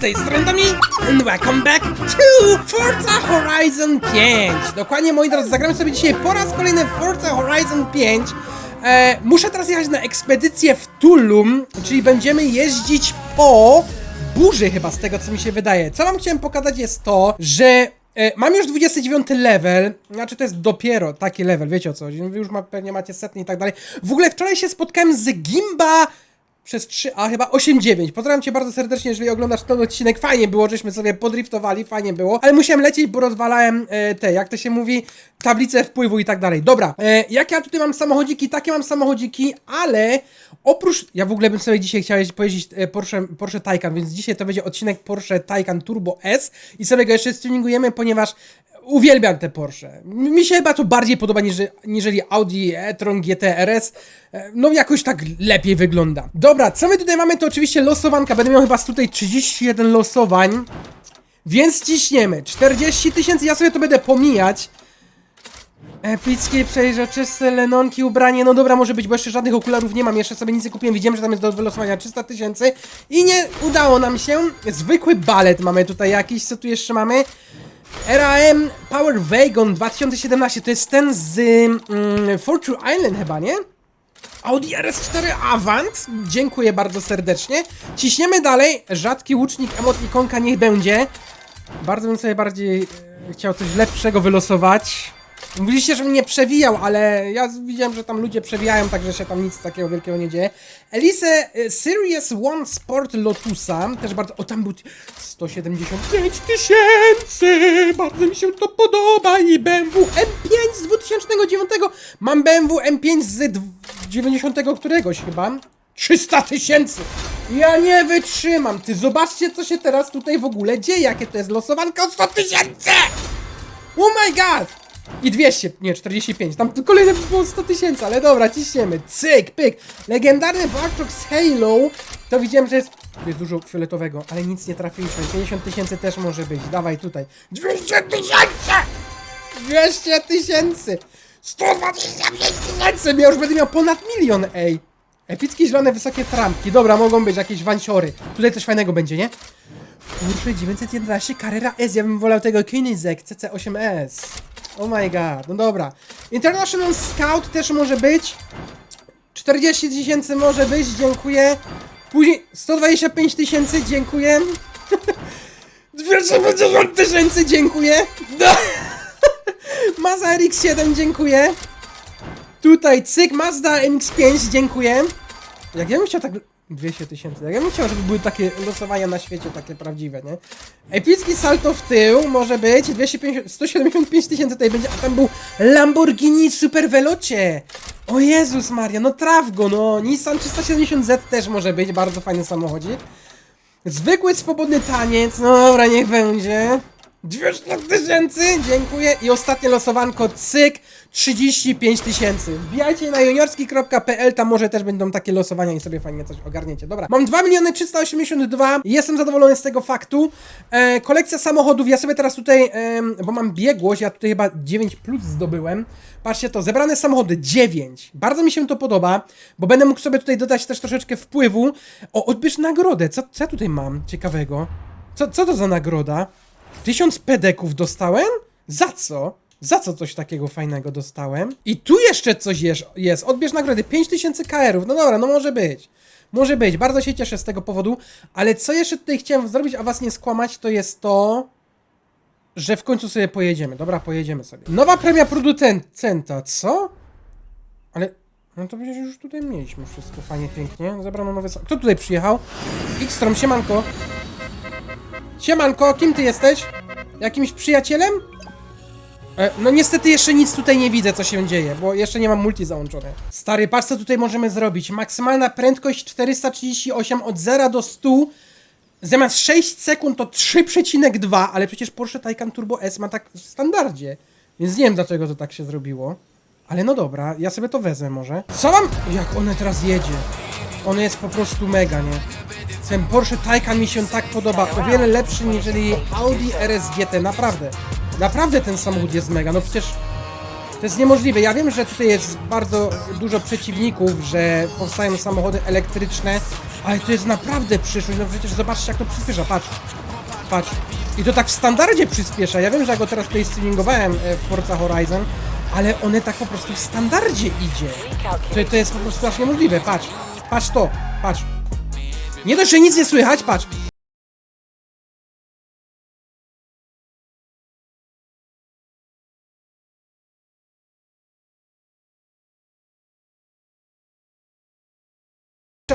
tej strony Dominik and welcome back to Forza Horizon 5 Dokładnie, moi drodzy, zagramy sobie dzisiaj po raz kolejny Forza Horizon 5 e, Muszę teraz jechać na ekspedycję w Tulum, czyli będziemy jeździć po burzy chyba, z tego co mi się wydaje. Co wam chciałem pokazać jest to, że E, mam już 29 level, znaczy to jest dopiero taki level, wiecie o co chodzi, wy już ma, pewnie macie setny i tak dalej. W ogóle wczoraj się spotkałem z Gimba przez 3, a chyba 8-9. Pozdrawiam cię bardzo serdecznie, jeżeli oglądasz ten odcinek. Fajnie było, żeśmy sobie podriftowali, fajnie było, ale musiałem lecieć, bo rozwalałem e, te, jak to się mówi, tablice wpływu i tak dalej. Dobra, e, jak ja tutaj mam samochodziki, takie mam samochodziki, ale oprócz, ja w ogóle bym sobie dzisiaj chciał jeździć- pojeździć e, Porsche, Porsche Taycan, więc dzisiaj to będzie odcinek Porsche Taycan Turbo S i sobie go jeszcze stuningujemy, ponieważ Uwielbiam te Porsche. Mi się chyba to bardziej podoba niż, niżeli Audi e-tron GT RS. E, No jakoś tak lepiej wygląda. Dobra, co my tutaj mamy to oczywiście losowanka. Będę miał chyba tutaj 31 losowań. Więc ciśniemy. 40 tysięcy, ja sobie to będę pomijać. Epickie, przejrzyste, lenonki, ubranie, no dobra, może być, bo jeszcze żadnych okularów nie mam, jeszcze sobie nic nie kupiłem, widziałem, że tam jest do wylosowania 300 tysięcy i nie udało nam się. Zwykły balet mamy tutaj jakiś, co tu jeszcze mamy? RAM Power Wagon 2017 to jest ten z mm, Fortune Island chyba, nie? Audi RS4 Avant, dziękuję bardzo serdecznie. Ciśniemy dalej, rzadki łucznik, emot ikonka niech będzie. Bardzo bym sobie bardziej e, chciał coś lepszego wylosować. Mówiliście, żebym nie przewijał, ale ja widziałem, że tam ludzie przewijają, także się tam nic takiego wielkiego nie dzieje. Elise e, Series One Sport Lotusa, też bardzo... O, tam był 175 tysięcy! Bardzo mi się to podoba i BMW M5 z 2009. Mam BMW M5 z dw- 90 któregoś chyba. 300 tysięcy! Ja nie wytrzymam! Ty zobaczcie, co się teraz tutaj w ogóle dzieje, jakie to jest losowanka o 100 tysięcy! Oh my god! I 200, nie, 45. Tam kolejne było 100 tysięcy, ale dobra, ciśniemy. Cyk, pyk. Legendarny Warchok z Halo. To widziałem, że jest. Jest dużo fioletowego, ale nic nie trafiliśmy. 50 tysięcy też może być. Dawaj tutaj. 200 tysięcy! 200 tysięcy! 125 tysięcy! Ja już będę miał ponad milion, ej! Epickie zielone wysokie trampki. Dobra, mogą być jakieś wanciory. Tutaj coś fajnego będzie, nie? Porsche 911 Carrera S, ja bym wolał tego Koenigsegg CC8S. Oh my god, no dobra. International Scout też może być. 40 tysięcy może być, dziękuję. Później 125 tysięcy, dziękuję. 250 tysięcy, dziękuję. No. Mazda RX-7, dziękuję. Tutaj cyk, Mazda MX-5, dziękuję. Jak ja bym chciał tak... 200 tysięcy. Jak ja bym chciał, żeby były takie losowania na świecie, takie prawdziwe, nie? Epicki salto w tył może być. 250, 175 tysięcy tutaj będzie, a tam był Lamborghini Super Veloce. O Jezus Maria, no traf go, no. Nissan 370Z też może być, bardzo fajny samochodzik. Zwykły, swobodny taniec, no dobra, niech będzie. 200 tysięcy, dziękuję. I ostatnie losowanko, cyk, 35 tysięcy. Wbijajcie na juniorski.pl, tam może też będą takie losowania i sobie fajnie coś ogarniecie. Dobra, mam 2 miliony 382, jestem zadowolony z tego faktu. E, kolekcja samochodów, ja sobie teraz tutaj, em, bo mam biegłość, ja tutaj chyba 9 plus zdobyłem. Patrzcie to, zebrane samochody 9. Bardzo mi się to podoba, bo będę mógł sobie tutaj dodać też troszeczkę wpływu. O, odbierz nagrodę, co, co ja tutaj mam ciekawego? Co, co to za nagroda? Tysiąc pedeków dostałem? Za co? Za co coś takiego fajnego dostałem? I tu jeszcze coś jest. jest. Odbierz nagrody. 5000 KR-ów. No dobra, no może być. Może być. Bardzo się cieszę z tego powodu. Ale co jeszcze tutaj chciałem zrobić, a was nie skłamać, to jest to, że w końcu sobie pojedziemy. Dobra, pojedziemy sobie. Nowa premia producenta. Co? Ale... No to przecież już tutaj mieliśmy wszystko fajnie, pięknie. Zebrano nowe... Kto tutaj przyjechał? X-Strom, siemanko. Siemanko, kim ty jesteś? Jakimś przyjacielem? E, no niestety jeszcze nic tutaj nie widzę, co się dzieje, bo jeszcze nie mam multi załączone. Stary, patrz co tutaj możemy zrobić. Maksymalna prędkość 438 od 0 do 100. Zamiast 6 sekund to 3,2, ale przecież Porsche Taycan Turbo S ma tak w standardzie. Więc nie wiem dlaczego to tak się zrobiło. Ale no dobra, ja sobie to wezmę może. Co mam? Jak one teraz jedzie? One jest po prostu mega, nie? Ten Porsche Taycan mi się tak podoba. O wiele lepszy niż Audi RS GT, naprawdę. Naprawdę ten samochód jest mega. No przecież to jest niemożliwe. Ja wiem, że tutaj jest bardzo dużo przeciwników, że powstają samochody elektryczne, Ale to jest naprawdę przyszłość, no przecież zobaczcie jak to przyspiesza, patrz. Patrz. I to tak w standardzie przyspiesza. Ja wiem, że ja go teraz tutaj streamingowałem e, w Forza Horizon, ale one tak po prostu w standardzie idzie. To, to jest po prostu aż niemożliwe, patrz. Patrz to, patrz. Nie dość, że nic nie słychać, patrz.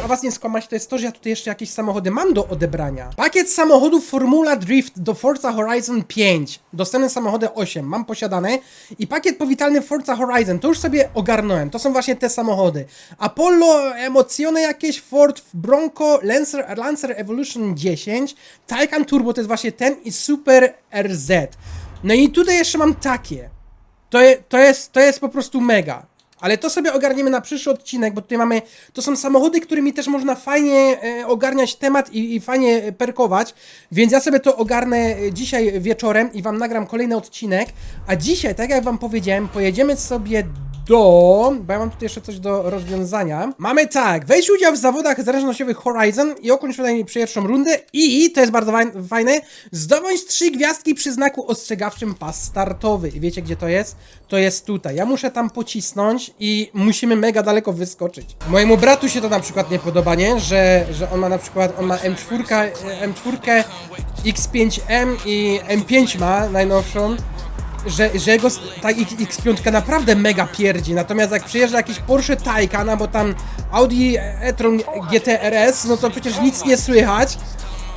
A was nie skłamać, to jest to, że ja tutaj jeszcze jakieś samochody mam do odebrania. Pakiet samochodów Formula Drift do Forza Horizon 5. Dostępne samochody 8, mam posiadane. I pakiet powitalny Forza Horizon, to już sobie ogarnąłem. To są właśnie te samochody. Apollo, Emocione jakieś, Ford Bronco, Lancer, Lancer Evolution 10, Taycan Turbo to jest właśnie ten i Super RZ. No i tutaj jeszcze mam takie. To, je, to, jest, to jest po prostu mega. Ale to sobie ogarniemy na przyszły odcinek, bo tutaj mamy. To są samochody, którymi też można fajnie e, ogarniać temat i, i fajnie perkować. Więc ja sobie to ogarnę e, dzisiaj wieczorem i wam nagram kolejny odcinek. A dzisiaj, tak jak wam powiedziałem, pojedziemy sobie do. Bo ja mam tutaj jeszcze coś do rozwiązania. Mamy tak, weź udział w zawodach zależnościowych Horizon i ukończ przynajmniej pierwszą rundę. I to jest bardzo faj- fajne. Zdobądź trzy gwiazdki przy znaku ostrzegawczym pas startowy. I wiecie gdzie to jest? To jest tutaj. Ja muszę tam pocisnąć i musimy mega daleko wyskoczyć. Mojemu bratu się to na przykład nie podoba, nie? Że, że on ma na przykład, on ma M4, e, M4, X5M i M5 ma najnowszą że, że jego ta X- X5 naprawdę mega pierdzi, natomiast jak przyjeżdża jakiś Porsche Taycan albo tam Audi e-tron GT-RS, no to przecież nic nie słychać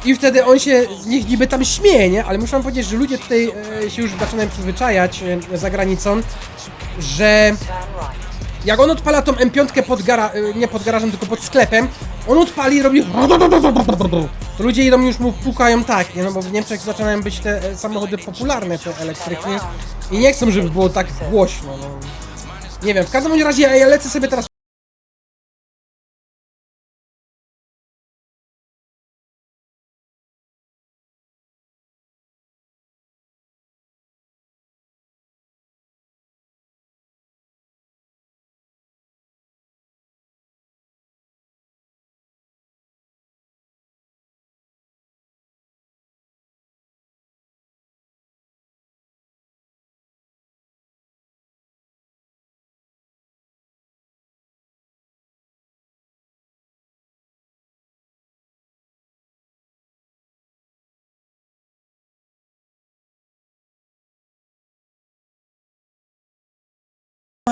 i wtedy on się z niby tam śmieje, nie? Ale muszę wam powiedzieć, że ludzie tutaj e, się już zaczynają przyzwyczajać e, za granicą, że jak on odpala tą M5 pod gara, y, nie pod garażem, tylko pod sklepem, on odpali i robi to ludzie idą już mu pukają tak? No bo w Niemczech zaczynają być te e, samochody popularne, te elektryczne i nie chcą, żeby było tak głośno, no. Nie wiem, w każdym razie ja lecę sobie teraz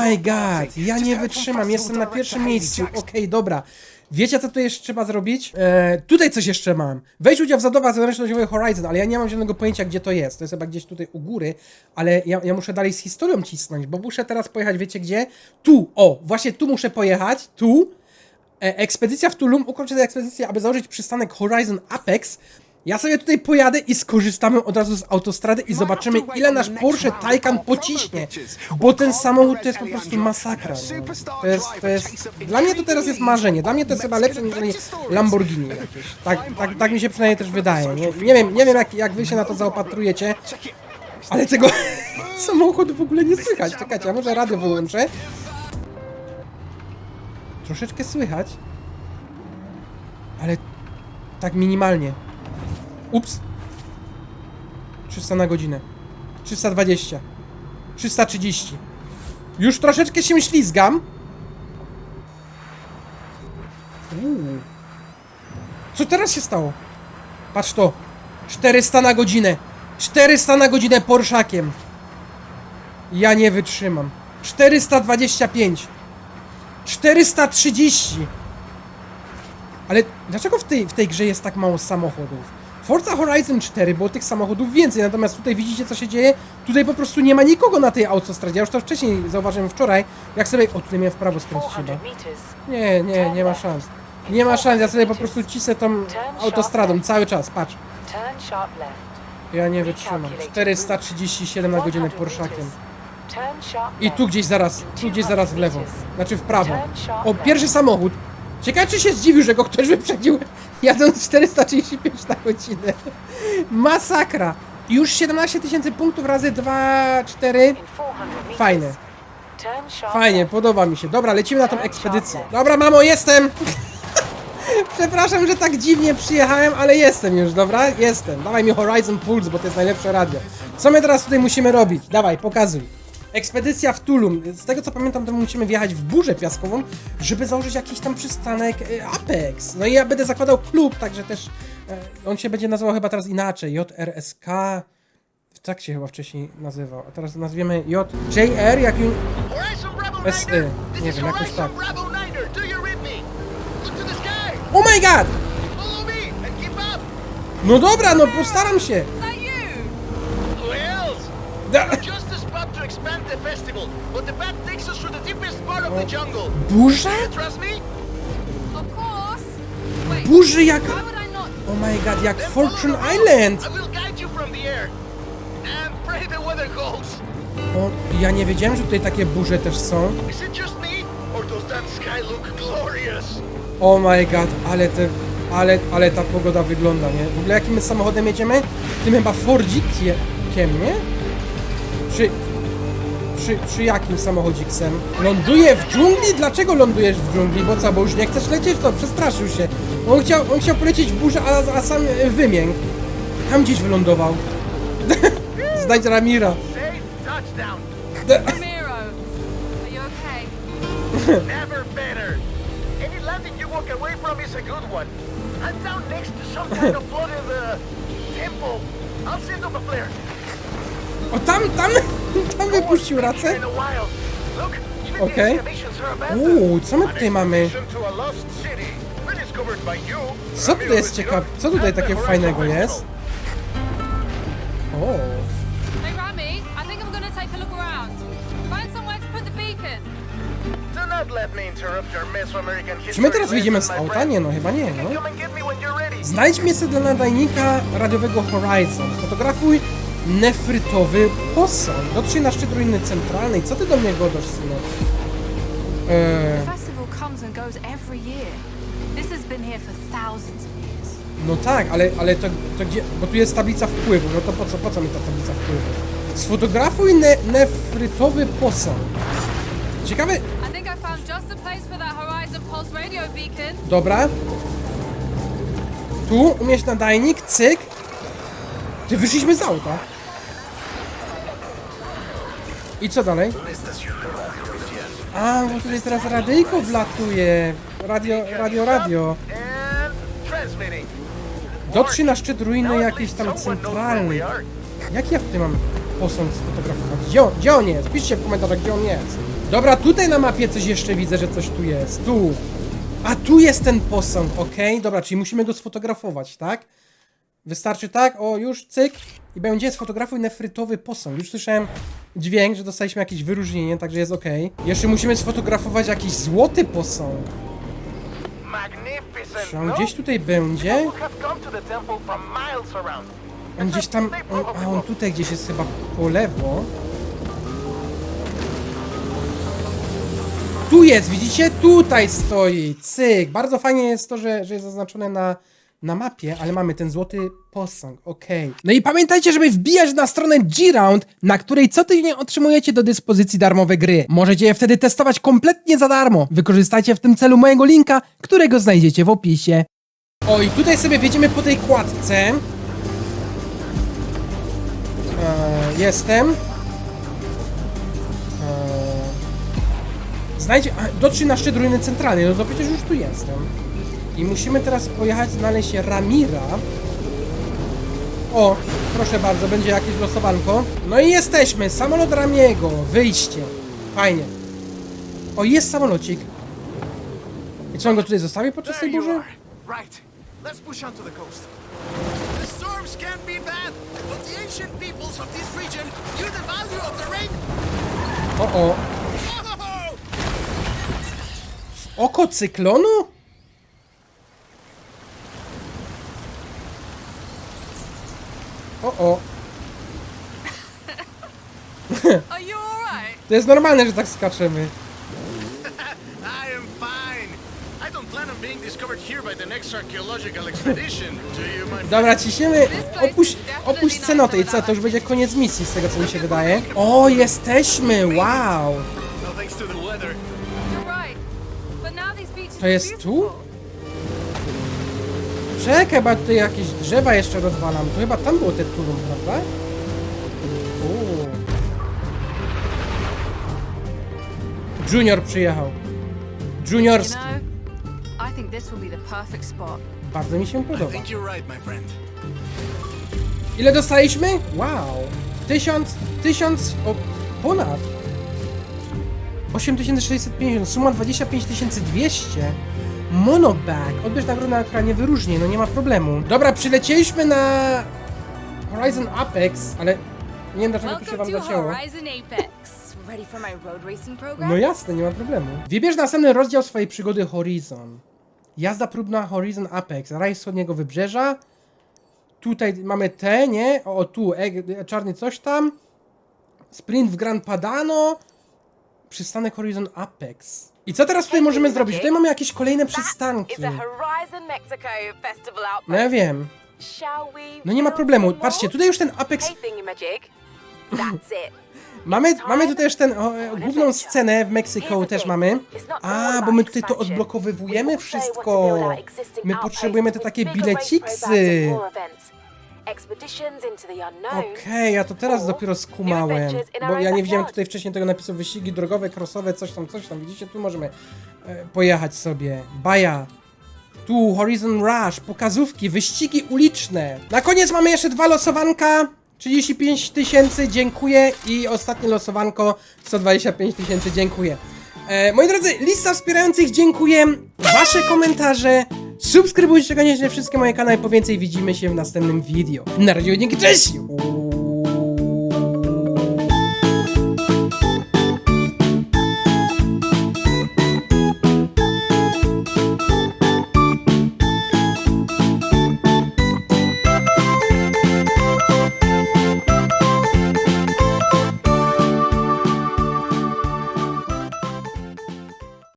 My god, ja nie wytrzymam, jestem na pierwszym miejscu. Okej, dobra. Wiecie, co tu jeszcze trzeba zrobić? E, tutaj coś jeszcze mam. Weź udział w zadowach zręcznościowych Horizon, ale ja nie mam żadnego pojęcia, gdzie to jest. To jest chyba gdzieś tutaj u góry, ale ja, ja muszę dalej z historią cisnąć, bo muszę teraz pojechać, wiecie gdzie? Tu, o, właśnie tu muszę pojechać, tu. E, ekspedycja w Tulum, ukończę tę ekspedycję, aby założyć przystanek Horizon Apex. Ja sobie tutaj pojadę i skorzystamy od razu z autostrady i zobaczymy, ile nasz Porsche Taycan pociśnie. Bo ten samochód to jest po prostu masakra. No. To jest, to jest... Dla mnie to teraz jest marzenie. Dla mnie to jest chyba lepsze niż Lamborghini jakieś. Tak, tak, tak mi się przynajmniej też wydaje. Nie, nie wiem, nie wiem jak, jak wy się na to zaopatrujecie, ale tego samochodu w ogóle nie słychać. Czekajcie, ja może radio wyłączę. Troszeczkę słychać. Ale tak minimalnie. Ups. 300 na godzinę. 320. 330. Już troszeczkę się ślizgam. Uuu. Co teraz się stało? Patrz to. 400 na godzinę. 400 na godzinę Porszakiem. Ja nie wytrzymam. 425. 430. Ale dlaczego w tej, w tej grze jest tak mało samochodów? Forza Horizon 4 było tych samochodów więcej, natomiast tutaj widzicie co się dzieje? Tutaj po prostu nie ma nikogo na tej autostradzie. Ja już to wcześniej zauważyłem wczoraj, jak sobie... O, tutaj miałem w prawo skręcić chyba. 400 meters. Nie, nie, nie ma szans. Nie ma szans, ja sobie po prostu cisnę tą autostradą cały czas, patrz. Ja nie wytrzymam. 437 na godzinę 100 Porszakiem. I tu gdzieś zaraz, tu gdzieś zaraz w lewo. Znaczy w prawo. O, pierwszy samochód. Ciekawe, czy się zdziwił, że go ktoś wyprzedził jadąc 435 na godzinę. Masakra. Już 17 tysięcy punktów razy 2, 4. In 400 meters. Fajne. Fajnie, podoba mi się. Dobra, lecimy na tą ekspedycję. Dobra, mamo, jestem! Przepraszam, że tak dziwnie przyjechałem, ale jestem już, dobra? Jestem. Dawaj mi Horizon Pulse, bo to jest najlepsze radio. Co my teraz tutaj musimy robić? Dawaj, pokazuj. Ekspedycja w Tulum. Z tego co pamiętam, to musimy wjechać w burzę piaskową, żeby założyć jakiś tam przystanek e, Apex. No i ja będę zakładał klub, także też e, on się będzie nazywał chyba teraz inaczej. JRSK. Tak się chyba wcześniej nazywał. A teraz nazwiemy JR, jak SE, Niner! nie wiem, jakoś tak. Oh my god! No dobra, no postaram się. Da- We're just a spot to expand the festival, but the path takes us through the deepest part of the jungle. Burza? You trust me? Of course. Wait, Burzy jak... why would I not? Oh my god, jak Then follow Fortune the road. Island! I will guide you from the air. And pray the weather holds. O, ja nie wiedziałem, że tutaj takie burze też są. Is it just me? Or does that sky look glorious? Oh my god, ale te... Ale, ale ta pogoda wygląda, nie? W ogóle jakim my samochodem jedziemy? Tym chyba Fordzikiem, nie? Czy... Czy, czy jakim samochodziksem? Ląduje w dżungli? Dlaczego lądujesz w dżungli? Bo co, bo już nie chcesz lecieć? To przestraszył się. On chciał, on chciał polecieć w burzę, a, a sam e, wymiękł. Tam gdzieś wylądował. Znajdź Ramira. Never better. Any landing you walk away from is a good one. I'm down next to some kind of flooded uh, temple. I'll send up a flare. O, tam, tam, tam wypuścił racę. Even Okay. Uuu, co my tutaj mamy? Co tutaj jest ciekawe? Co tutaj takiego fajnego jest? O, czy my teraz wyjdziemy z auta? Nie no, chyba nie, no. Znajdź miejsce dla nadajnika radiowego Horizon. Fotografuj nefrytowy posąg. Dotrzyj na szczyt ruiny centralnej. Co ty do mnie godasz, synek? Eee, no tak, ale, ale to, to gdzie... Bo tu jest tablica wpływu. No to po co, po co mi ta tablica wpływu? Sfotografuj ne nefrytowy posąg. Ciekawe... Dobra. Tu umieść nadajnik, cyk. Ty wyszliśmy z auta. I co dalej? A, bo tutaj teraz radyjko wlatuje. Radio, radio, radio. Dotrzyj na szczyt ruiny jakiejś tam centralnej. Jak ja tutaj mam posąg sfotografować? Gdzie gdzie on jest? Piszcie w komentarzach, gdzie on jest. Dobra, tutaj na mapie coś jeszcze widzę, że coś tu jest. Tu. A tu jest ten posąg, okej? Dobra, czyli musimy go sfotografować, tak? Wystarczy tak, o już, cyk. I będzie sfotografuj nefrytowy posąg. Już słyszałem dźwięk, że dostaliśmy jakieś wyróżnienie, także jest okej. Jeszcze musimy sfotografować jakiś złoty posąg. Czy on no? gdzieś tutaj będzie? On gdzieś tam, on, a on tutaj gdzieś jest chyba po lewo. Tu jest, widzicie? Tutaj stoi, cyk. Bardzo fajnie jest to, że, że jest zaznaczone na, na mapie, ale mamy ten złoty posąg, okej. No i pamiętajcie, żeby wbijać na stronę G-Round, na której co tydzień otrzymujecie do dyspozycji darmowe gry. Możecie je wtedy testować kompletnie za darmo. Wykorzystajcie w tym celu mojego linka, którego znajdziecie w opisie. O, i tutaj sobie wjedziemy po tej kładce. Eee, jestem. Eee, znajdź. A, dotrzyj na szczyt ruiny centralnej. No to przecież już tu jestem. I musimy teraz pojechać, znaleźć Ramira. O, proszę bardzo, będzie jakieś losowanko. No i jesteśmy. Samolot Ramiego. Wyjście. Fajnie. O, jest samolocik. I co, on go tutaj zostawi podczas tej burzy? are. Right. Let's push on to the coast. The storms can be bad, but the ancient peoples of this region knew the value of the rain. O, o. Oko cyklonu? O, o. Are you alright? To jest normalne, że tak skaczemy. I am fine. I don't plan on being discovered here by the next archaeological expedition. Do you, my friend? Dobra, ciśniemy. Opuść, opuść cenotę i co? To już będzie koniec misji, z tego co mi się wydaje. O, jesteśmy! Wow! No thanks to the weather. You're right. But now these beaches To are jest tu? beautiful. Czekaj, bo ja tutaj jakieś drzewa jeszcze rozwalam. To chyba tam było te tulum, prawda? Uuu. The perfect spot. bardzo mi się podoba. Ile dostaliśmy? Wow. Tysiąc, tysiąc, o, ponad. 8650, suma 25200. Monobag, odbierz nagrodę na ekranie wyróżnie, no nie ma problemu. Dobra, przylecieliśmy na Horizon Apex, ale nie wiem dlaczego tu się wam zacięło. Horizon Apex. Ready for my road racing program? No jasne, nie ma problemu. Wybierz następny rozdział swojej przygody Horizon. Jazda próbna Horizon Apex, raj wschodniego wybrzeża. Tutaj mamy te, nie? O, tu, e, czarny coś tam. Sprint w Gran Padano. Przystanek Horizon Apex. I co teraz tutaj możemy zrobić? Tutaj mamy jakieś kolejne przystanki. No ja wiem. No nie ma problemu. Patrzcie, tutaj już ten Apex. That's it. Mamy, mamy tutaj już ten, o, e, główną scenę w Meksyku też mamy. A, bo my tutaj to odblokowywujemy wszystko. My potrzebujemy te takie bileciksy. Okej, ja to teraz dopiero skumałem. Bo ja nie widziałem tutaj wcześniej tego napisu wyścigi drogowe, crossowe, coś tam, coś tam. Widzicie, tu możemy e, pojechać sobie. Baja. Tu Horizon Rush, pokazówki, wyścigi uliczne. Na koniec mamy jeszcze dwa losowanka. 35 tysięcy, dziękuję. I ostatnie losowanko, 125 tysięcy, dziękuję. E, moi drodzy, lista wspierających, dziękuję. Wasze komentarze. Subskrybujcie koniecznie wszystkie moje kanały, po więcej widzimy się w następnym video. Na razie, dzięki, cześć!